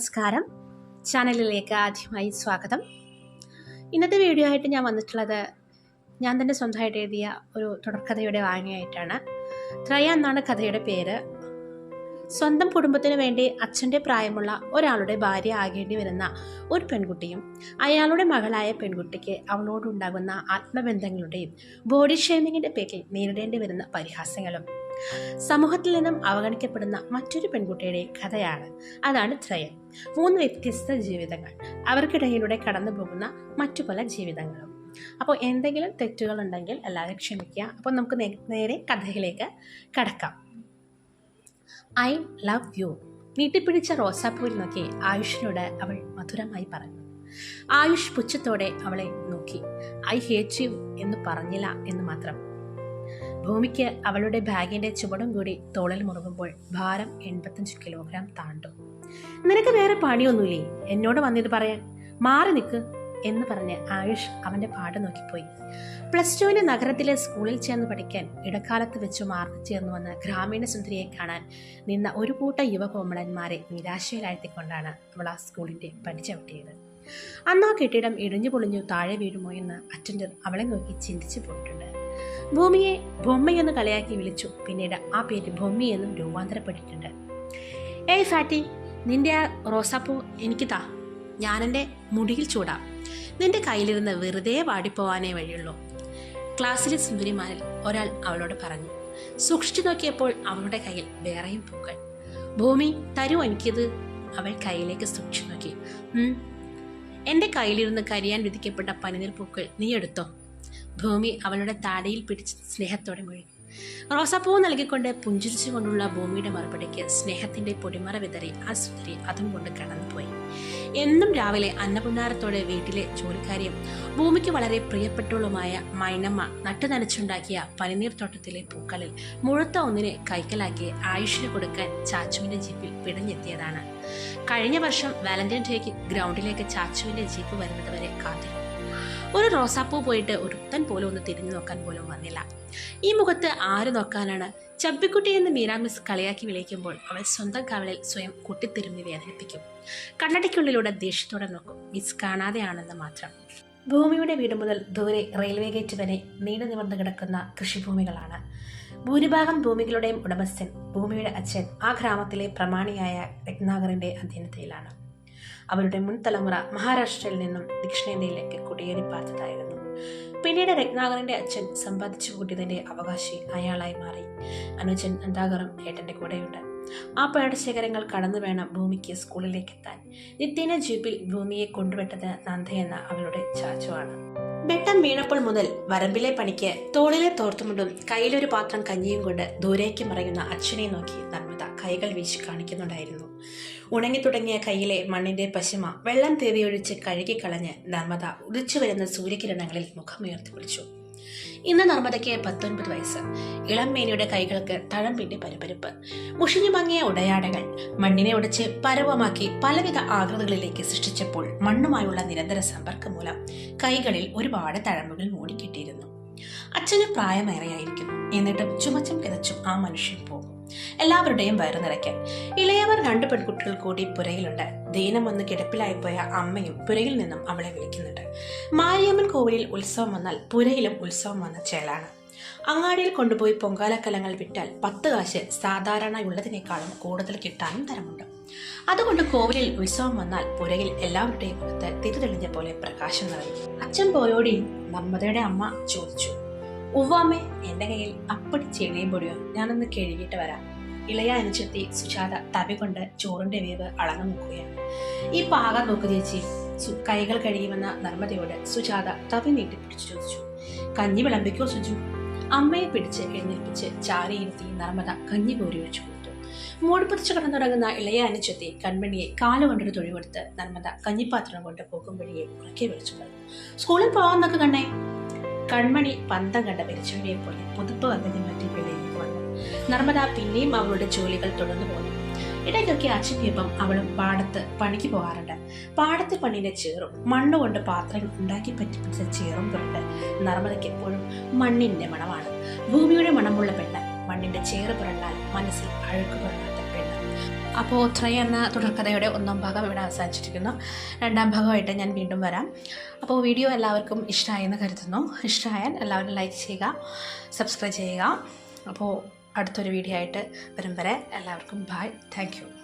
നമസ്കാരം. ചാനലിലേക്ക് ആദ്യമായി സ്വാഗതം. ഇന്നത്തെ വീഡിയോ ആയിട്ട് ഞാൻ വന്നിട്ടുള്ളത് ഞാൻ തന്നെ സ്വന്തമായിട്ട് എഴുതിയ ഒരു തുടർക്കഥയുടെ വാങ്ങിയായിട്ടാണ് ത്രയ എന്നാണ് കഥയുടെ പേര്. സ്വന്തം കുടുംബത്തിന് വേണ്ടി അച്ഛന്റെ പ്രായമുള്ള ഒരാളുടെ ഭാര്യ ആകേണ്ടി വരുന്ന ഒരു പെൺകുട്ടിയും അയാളുടെ മകളായ പെൺകുട്ടിക്ക് അവളോടുണ്ടാകുന്ന ആത്മബന്ധങ്ങളുടെയും ബോഡി ഷേമിങ്ങിന്റെ പേരിൽ നേരിടേണ്ടി വരുന്ന പരിഹാസങ്ങളും സമൂഹത്തിൽ നിന്നും അവഗണിക്കപ്പെടുന്ന മറ്റൊരു പെൺകുട്ടിയുടെ കഥയാണ്. അതാണ് ത്രയം. മൂന്ന് വ്യത്യസ്ത ജീവിതങ്ങൾ. അവർക്കിടയിലൂടെ കടന്നു പോകുന്ന മറ്റു പല ജീവിതങ്ങളും. അപ്പോൾ എന്തെങ്കിലും തെറ്റുകൾ ഉണ്ടെങ്കിൽ എല്ലാവരും ക്ഷമിക്കുക. അപ്പോൾ നമുക്ക് നേരെ കഥയിലേക്ക് കടക്കാം. I love you. നീട്ടിപ്പിടിച്ച റോസാപ്പൂവിൽ നോക്കി ആയുഷിനോട് അവൾ മധുരമായി പറഞ്ഞു. ആയുഷ് പുച്ഛത്തോടെ അവളെ നോക്കി. ഐ ഹേറ്റ് യു എന്ന് പറഞ്ഞില്ല എന്ന് മാത്രം. ഭൂമിക്ക് അവളുടെ ബാഗിന്റെ ചുവടും കൂടി തോളിൽ മുറുകുമ്പോൾ ഭാരം എൺപത്തഞ്ച് കിലോഗ്രാം താണ്ടു. നിനക്ക് വേറെ പണിയൊന്നുമില്ലേ? എന്നോട് വന്നിത് പറയാൻ. മാറി നിൽക്ക് എന്ന് പറഞ്ഞ് ആയുഷ് അവന്റെ പാട് നോക്കിപ്പോയി. പ്ലസ് ടുവിന് നഗരത്തിലെ സ്കൂളിൽ ചേർന്ന് പഠിക്കാൻ ഇടക്കാലത്ത് വെച്ച് മാർക്ക് ചേർന്ന് വന്ന ഗ്രാമീണ സുന്ദരിയെ കാണാൻ നിന്ന ഒരു കൂട്ടം യുവകോമളന്മാരെ നിരാശയിലാഴ്ത്തിക്കൊണ്ടാണ് അവൾ ആ സ്കൂളിന്റെ പഠിച്ചവിട്ടിയത് ചവിട്ടിയത് അന്ന് ആ കെട്ടിടം ഇടിഞ്ഞു പൊളിഞ്ഞു താഴെ വീഴുമോ എന്ന് അറ്റൻഡർ അവളെ നോക്കി ചിന്തിച്ചു പോയിട്ടുണ്ട്. ഭൂമിയെ ബൊമ്മയെന്ന് കളിയാക്കി വിളിച്ചു. പിന്നീട് ആ പേര് ഭൂമി എന്നും രൂപാന്തരപ്പെട്ടിട്ടുണ്ട്. ഏയ് ഫാറ്റി നിന്റെ ആ റോസാപ്പൂ എനിക്ക് താ. ഞാനെന്റെ മുടിയിൽ ചൂടാം. നിന്റെ കയ്യിലിരുന്ന് വെറുതെ വാടിപ്പോവാനേ വഴിയുള്ളൂ. ക്ലാസ്സിലെ സുന്ദരിമാരിൽ ഒരാൾ അവളോട് പറഞ്ഞു സൂക്ഷിച്ചു നോക്കിയപ്പോൾ അവളുടെ കയ്യിൽ വേറെയും പൂക്കൾ. ഭൂമി തരൂ എനിക്കിത്. അവൾ കയ്യിലേക്ക് സൂക്ഷിച്ചു നോക്കി. എന്റെ കയ്യിലിരുന്ന് കരിയാൻ വിധിക്കപ്പെട്ട പനിനീർ പൂക്കൾ നീ എടുത്തോ? ഭൂമി അവളുടെ താടിയിൽ പിടിച്ച് സ്നേഹത്തോടെ മുഴുകി റോസാപ്പൂ നൽകിക്കൊണ്ട് പുഞ്ചിരിച്ചുകൊണ്ടുള്ള ഭൂമിയുടെ മറുപടിക്ക് സ്നേഹത്തിന്റെ പൊടിമറ വിതറി ആ സുന്ദരി അതും കൊണ്ട് കടന്നുപോയി. എന്നും രാവിലെ അന്നപുണ്ണാരത്തോടെ വീട്ടിലെ ജോലിക്കാരിയും ഭൂമിക്ക് വളരെ പ്രിയപ്പെട്ടവളുമായ മൈനമ്മ നട്ടുനനച്ചുണ്ടാക്കിയ പനിനീർ തോട്ടത്തിലെ പൂക്കളിൽ മുഴുത്ത ഒന്നിനെ കൈക്കലാക്കി ആയുഷിന് കൊടുക്കാൻ ചാച്ചുവിന്റെ ജീപ്പിൽ പിടഞ്ഞെത്തിയതാണ്. കഴിഞ്ഞ വർഷം വാലന്റൈൻ ഡേക്ക് ഗ്രൗണ്ടിലേക്ക് ചാച്ചുവിന്റെ ജീപ്പ് വരുന്നത് വരെ കാത്തിരുന്നു. ഒരു റോസാപ്പൂ പോയിട്ട് ഒരുത്തൻ പോലും ഒന്ന് തിരിഞ്ഞു നോക്കാൻ പോലും വന്നില്ല. ഈ മുഖത്ത് ആര് നോക്കാനാണ്? ചബ്ബിക്കുട്ടി എന്ന് മീരാ മിസ് കളിയാക്കി വിളിക്കുമ്പോൾ അവൾ സ്വന്തം കവളിൽ സ്വയം കുട്ടിത്തിരുമ്മി വേദനിപ്പിക്കും. കണ്ണടയ്ക്കുള്ളിലൂടെ ദേഷ്യത്തോടെ നോക്കും മിസ് കാണാതെയാണെന്ന് മാത്രം. ഭൂമിയുടെ വീട് മുതൽ ദൂരെ റെയിൽവേ ഗേറ്റ് വരെ നീണ്ടു നിവർന്നു കിടക്കുന്ന കൃഷിഭൂമികളാണ്. ഭൂരിഭാഗം ഭൂമികളുടെയും ഉടമസ്ഥൻ ഭൂമിയുടെ അച്ഛൻ ആ ഗ്രാമത്തിലെ പ്രമാണിയായ രത്നാകറിന്റെ അധീനതയിലാണ്. അവരുടെ മുൻ തലമുറ മഹാരാഷ്ട്രയിൽ നിന്നും ദക്ഷിണേന്ത്യയിലേക്ക് കുടിയേറി പാർത്തതായിരുന്നു പിന്നീട് രത്നാകരന്റെ അച്ഛൻ സമ്പാദിച്ചു കൂട്ടിയതിന്റെ അവകാശി അയാളായി മാറി. അനുജൻ അന്താകറും ഏട്ടന്റെ കൂടെയുണ്ട്. ആ പാടശേഖരങ്ങൾ കടന്നു വേണം ഭൂമിക്ക് സ്കൂളിലേക്ക് എത്താൻ നിത്യേന ജീപ്പിൽ ഭൂമിയെ കൊണ്ടുവിട്ടത് നന്ദ എന്ന അവളുടെ ചാച്ചുവാണ്. വെട്ടം വീണപ്പോൾ മുതൽ വരമ്പിലെ പണിക്ക് തോളിലെ തോർത്തുമുണ്ടും കയ്യിലൊരു പാത്രം കഞ്ഞിയും കൊണ്ട് ദൂരേക്ക് മറയുന്ന അച്ഛനെ നോക്കി നർമ്മദ. കൈകൾ വീശി കാണിക്കുന്നുണ്ടായിരുന്നു. ഉണങ്ങി തുടങ്ങിയ കയ്യിലെ മണ്ണിന്റെ പശിമ വെള്ളം തേവിയൊഴിച്ച് കഴുകിക്കളഞ്ഞ് നർമ്മദ ഉദിച്ചു വരുന്ന സൂര്യകിരണങ്ങളിൽ മുഖമുയർത്തി പിടിച്ചു ഇന്ന് നർമ്മദയ്ക്ക് പത്തൊൻപത് വയസ്സ്. ഇളം മേനിയുടെ കൈകൾക്ക് തഴമ്പിന്റെ പരുപരുപ്പ്. മുഷിഞ്ഞു മങ്ങിയ ഉടയാടകൾ മണ്ണിനെ ഉടച്ച് പരവമാക്കി പലവിധ ആകൃതികളിലേക്ക് സൃഷ്ടിച്ചപ്പോൾ മണ്ണുമായുള്ള നിരന്തര സമ്പർക്കം മൂലം കൈകളിൽ ഒരുപാട് തഴമ്പുകൾ മൂടിക്കിട്ടിയിരുന്നു. അച്ഛന് പ്രായമേറെയായിരിക്കുന്നു. എന്നിട്ടും ചുമച്ചും കിതച്ചും ആ മനുഷ്യൻ പോകും. എല്ലാവരുടെയും വയറു നിറയ്ക്കാൻ. ഇളയവർ രണ്ട് പെൺകുട്ടികൾ കൂടി പുരയിലുണ്ട്. ദീനം വന്ന് കിടപ്പിലായിപ്പോയ അമ്മയും പുരയിൽ നിന്നും അവളെ വിളിക്കുന്നുണ്ട്. മാരിയമ്മൻ കോവിലിൽ ഉത്സവം വന്നാൽ പുരയിലും ഉത്സവം വന്ന ചേലാണ് അങ്ങാടിയിൽ കൊണ്ടുപോയി പൊങ്കാലക്കലങ്ങൾ വിറ്റാൽ പത്ത് കാശ് സാധാരണയുള്ളതിനേക്കാളും കൂടുതൽ കിട്ടാനും തരമുണ്ട്. അതുകൊണ്ട് കോവിലിൽ ഉത്സവം വന്നാൽ പുരയിൽ എല്ലാവരുടെയും മുഖത്ത് തിരിതെളിഞ്ഞ പോലെ പ്രകാശം നിറയും. അച്ഛൻ പോയോടി നമ്മതയുടെ അമ്മ ചോദിച്ചു ഉവ്വാമ്മേ എന്റെ കയ്യിൽ അപ്പടി ചെളിയും പൊടിയോ ഞാനൊന്ന് കഴുകിയിട്ട് വരാം. ഇളയ അനുചെത്തി സുജാത തവി കൊണ്ട് ചോറിന്റെ വേവ് അളന്നു നോക്കുകയാണ്. ഈ പാകം നോക്ക് ചേച്ചി. കൈകൾ കഴിയുമെന്ന നർമ്മതയോട് സുജാത തവി നീട്ടിപ്പിടിച്ചു ചോദിച്ചു. കഞ്ഞി വിളമ്പിക്കോ സുജു? അമ്മയെ പിടിച്ച് എഴുന്നേൽപ്പിച്ച് ചാരിയിരുത്തി നർമ്മദ കഞ്ഞി കോരി ഒഴിച്ചു കൊടുത്തു. മൂടിപ്പതിച്ച് കിടന്നുറങ്ങുന്ന ഇളയ അനുചെത്തി കൺമണിയെ കാലുകൊണ്ടൊരു കൊണ്ടൊരു തൊഴിവെടുത്ത് നർമ്മദ കഞ്ഞിപ്പാത്രം കൊണ്ട് പോകും വഴിയെ ഉറക്കെ വിളിച്ചു സ്കൂളിൽ പോകാമെന്നൊക്കെ കണ്ണേ. കൺമണി പന്തം കണ്ട പെരിച്ചവനെ പോലെ പുതുപ്പ് വന്നതിന് മറ്റു വെളിയിലേക്ക് വന്നു. നർമ്മദ പിന്നെയും അവളുടെ ജോലികൾ തുടർന്നു പോന്നു. ഇടയ്ക്കൊക്കെ അച്ഛനൊപ്പം അവളും പാടത്ത് പണിക്ക് പോകാറുണ്ട്. പാടത്തെ പണിയുടെ ചേറും മണ്ണുകൊണ്ട് പാത്രം ഉണ്ടാക്കി പറ്റിപ്പിടിച്ച ചേറും പുറത്ത് നർമ്മദയ്ക്ക് എപ്പോഴും മണ്ണിന്റെ മണമാണ്. ഭൂമിയുടെ മണമുള്ള പെണ്ണ് മണ്ണിന്റെ ചേറ് പുരണ്ടാൽ മനസ്സിൽ അഴുക്ക് പെണ്ണ് അപ്പോൾ ത്രയ എന്ന തുടർക്കഥയുടെ ഒന്നാം ഭാഗം ഇവിടെ അവസാനിച്ചിരിക്കുന്നു. രണ്ടാം ഭാഗമായിട്ട് ഞാൻ വീണ്ടും വരാം. അപ്പോൾ വീഡിയോ എല്ലാവർക്കും ഇഷ്ടമായെന്ന് കരുതുന്നു. ഇഷ്ടമായാൽ എല്ലാവരും ലൈക്ക് ചെയ്യുക സബ്സ്ക്രൈബ് ചെയ്യുക. അപ്പോൾ അടുത്തൊരു വീഡിയോ ആയിട്ട് വരും വരെ എല്ലാവർക്കും ബായ് താങ്ക്